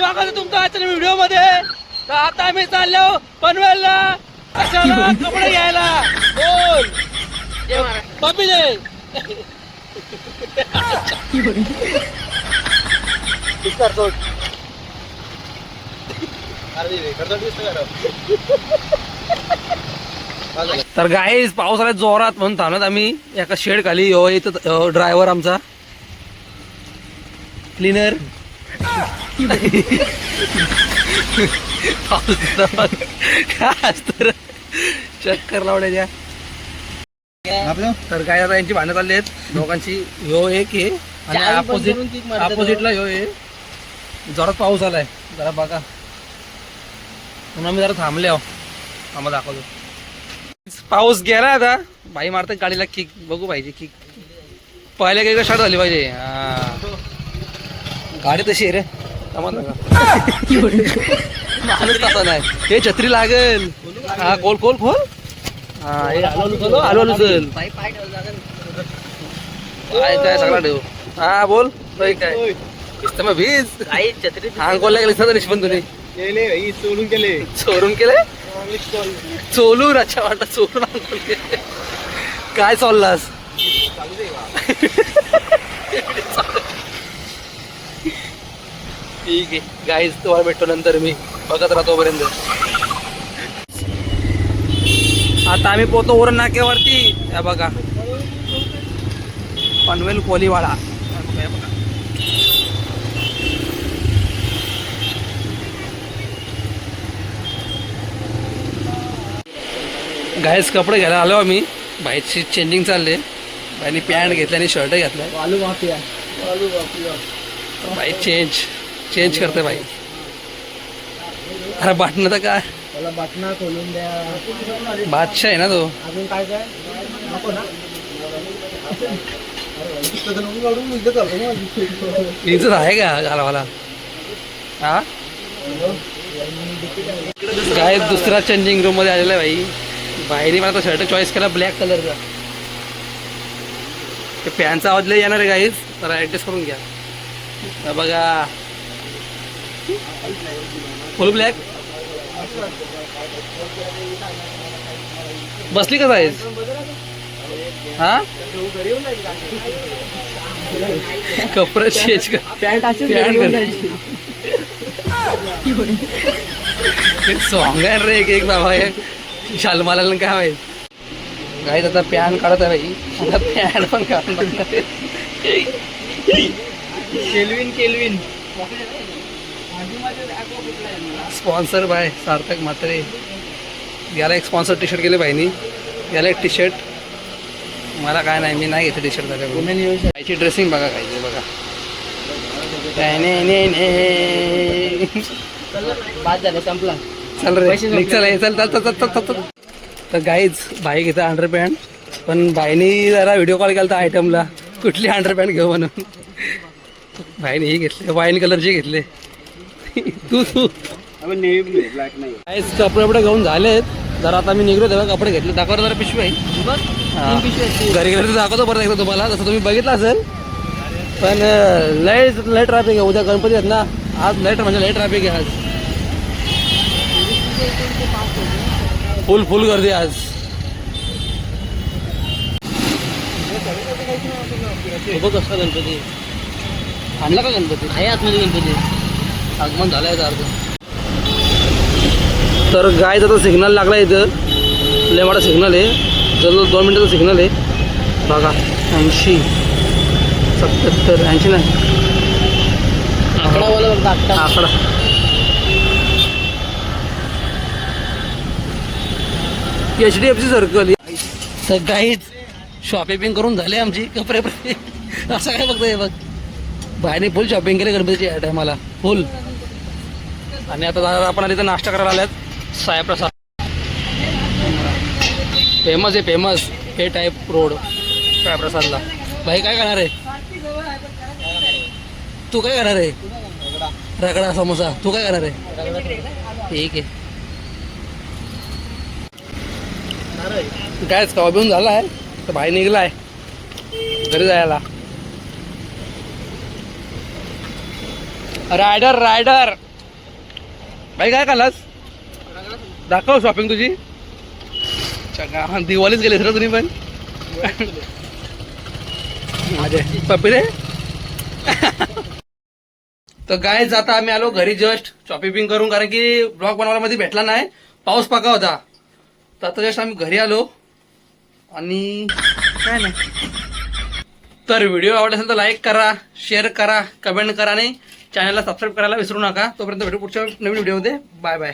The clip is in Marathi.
स्वागत आहे तुमचं आजच्या व्हिडिओमध्ये तर आता आम्ही चाललो पनवेलला. कशाला? कपडे घ्यायला. बोल. पप्पी दे. तर गाईज पाऊस आला जोरात म्हणून थांबत आम्ही. एका शेड खाली इथं ड्रायव्हर आमचा. क्लीनर चक्कर लावण्याच्या तर काय आता यांची भांडणं चालली आहेत. दोघांची ह्यो एक आहे आणि अपोजिट अपोजिटला ह्यो आहे. जोरात पाऊस आलाय. जरा बघा. म्हणून आम्ही जरा थांबले आहो. आम्हाला दाखवतो. पाऊस गेला आता. बाई मारते गाडीला किक बघू पाहिजे किक पहिल्या काही स्टार्ट झाली पाहिजे. हा. गाडी तशी आहे रे. समजलं का माणूस तसा नाही. हे छत्री लागेल. हा खोल खोल खोल. हा हे चलो काय काय सगळा ठेव हा बोल. काय? दिसतं मग भीज हा कोणला गेलं सर पण तुम्ही सोडून गेले. चोरून केलंय चोलून अच्छा वाटत चोरून. काय चाललास? ठीक आहे. गाईज तुम्हाला भेटतो नंतर मी. बघत राहतो पर्यंत आता आम्ही पोहतो ओरण नाक्यावरती. या बघा. पनवेल कोलीवाडा. गायस कपडे घ्यायला आलो आम्ही. बाईची चेंजिंग चालले. बाईने पॅन्ट घेतली आणि शर्ट घेतला. बाई चेंज चेंज करते बाई अरे बाटणं तर काय? त्याला बाटणा खोलून द्या. बादशाह आहे ना तो. अजून काय काय? नको ना. इथं आहे का घालवाला? हा? काय दुसरा चेंजिंग रूममध्ये आलेला आहे बाई बाईने मला तो शर्ट चॉईस केला ब्लॅक कलरचा ते पॅनचा आवाज लय येणार आहे गाईज तर ऍडजस्ट करून घ्या. बघा. Full black? बसली का साईज? हा? कपडे चेंज कर. पॅन्ट अशी सॉंग आहे रे एक एक बाबा शालमाला काय माहीत? गाईत आता पॅन काढत आहे बाई. आता पॅन पण काढून. Kelvin Kelvin sponsor by Sarthak Mhatre. याला एक स्पॉन्सर टी शर्ट केले बाईनी. याला एक टी शर्ट मला काय नाही मी नाही घेते टी शर्ट त्याच्याकडून बाईची ड्रेसिंग बघा काय बघा. बाद झालं संपला. चल रे पैसे निघ चल चल चल चल चल चल चल. तर गाईज बाई घेतं अंडर पॅन्ट पण बाईनी जरा व्हिडिओ कॉल केला आयटमला कुठली अंडर पॅन्ट घेऊ म्हणून. बाईने ही घेतले वाईन कलरचे घेतले. तू तू ब्लॅक नाही कपडे वपडे घेऊन झालेत. जरा आता मी निघलो तेव्हा कपडे घेतले. दाखवा जरा पिशवी आहे. हा. घरी गेलं तर दाखवतो परत एकदा तुम्हाला. जसं तुम्ही बघितलं असेल. पण लय लय ट्रॅफिक आहे. उद्या गणपती आहेत ना. आज लय म्हणजे लय ट्रॅफिक आहे आज. फुल फुल गर्दी आहे आज बघ कसं गणपती. आणला का गणपती? आहे आतमध्ये गणपती. आगमन झालंय तर गायचा तर सिग्नल लागला इथं. लय मोठा सिग्नल आहे. जवळजवळ दोन मिनिटाचा सिग्नल आहे. बघा ऐंशी सत्याहत्तर ऐंशी नाही. आकडा. आकडा. H D F C circle तर काहीच शॉपिंग करून झाले आमची. कपडे. असं काय बघतोय बघ. बाहेरने फुल शॉपिंग केली गणपतीची या टायमाला फुल आणि आता दादा आपण इथं नाश्ता करायला आल्यात. सायप्रसाद फेमस आहे फेमस. हे टाईप रोड सायप्रसादला भाई काय करणार आहे? तू काय करणार आहे? रगडा समोसा. तू काय करणार आहे? ठीक आहे. काय कवा बिऊन झाला आहे? तर भाई निघला आहे घरी जायला. Rider rider! बाई काय खाल्लास? दाखव शॉपिंग तुझी. दिवाळीच गेली सर तुम्ही पण. माझे पपिरे तर काय आता आम्ही आलो घरी जस्ट शॉपिंग करून कारण की ब्लॉग बनवायला मध्ये भेटला नाही. पाऊस पाका होता. तर आता जस्ट आम्ही घरी आलो. आणि काय नाही. तर व्हिडिओ आवडला असेल तर लाईक करा शेअर करा कमेंट करा आणि चॅनलला सबस्क्राईब करायला विसरू नका. तोपर्यंत भेटू पुढच्या नवीन व्हिडिओमध्ये बाय बाय